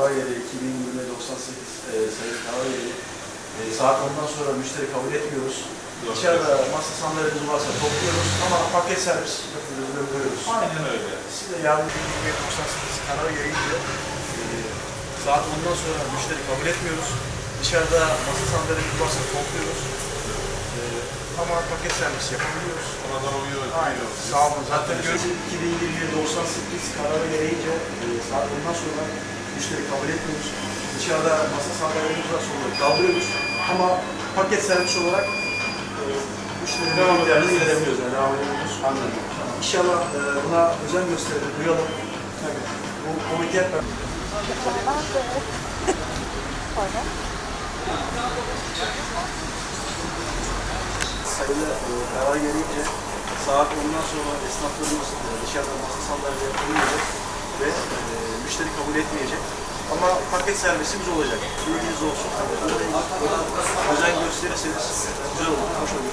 Karar yeri 2020-98 e, sayı karar yeri. E, saat 10'dan sonra müşteri kabul etmiyoruz. Dışarıda masa sandalyelerimiz varsa topluyoruz ama paket servis yapıyoruz, gönderiyoruz. Aynen öyle. Siz de yarın 2098 karar gelince e, saat 10'dan sonra müşteri kabul etmiyoruz. Dışarıda masa sandalyelerimiz varsa topluyoruz. E, ama paket servis yapabiliyoruz. Ona da uyuyor. Aynen. Sağ olun. Zaten görüşüm 2020-98 kararı gereğince e, saat 10'dan sonra müşteri kabul etmiyoruz. Dışarıda masa sandalyelerimiz varsa onları kaldırıyoruz. Ama paket servis olarak e, müşteri Devam ederiz. gideriyoruz. Yani devam ediyoruz. Anladım. İnşallah e, buna özen gösterelim, duyalım. Tabii. Bu komite hep Pardon. sayılı e, karar gereğince saat 10'dan sonra esnaflarımız e, dışarıda masa sandalye yapılmayacak ve e, kabul etmeyecek. Ama paket servisimiz olacak. Bilginiz olsun. Özen gösterirseniz güzel olur, hoş olur.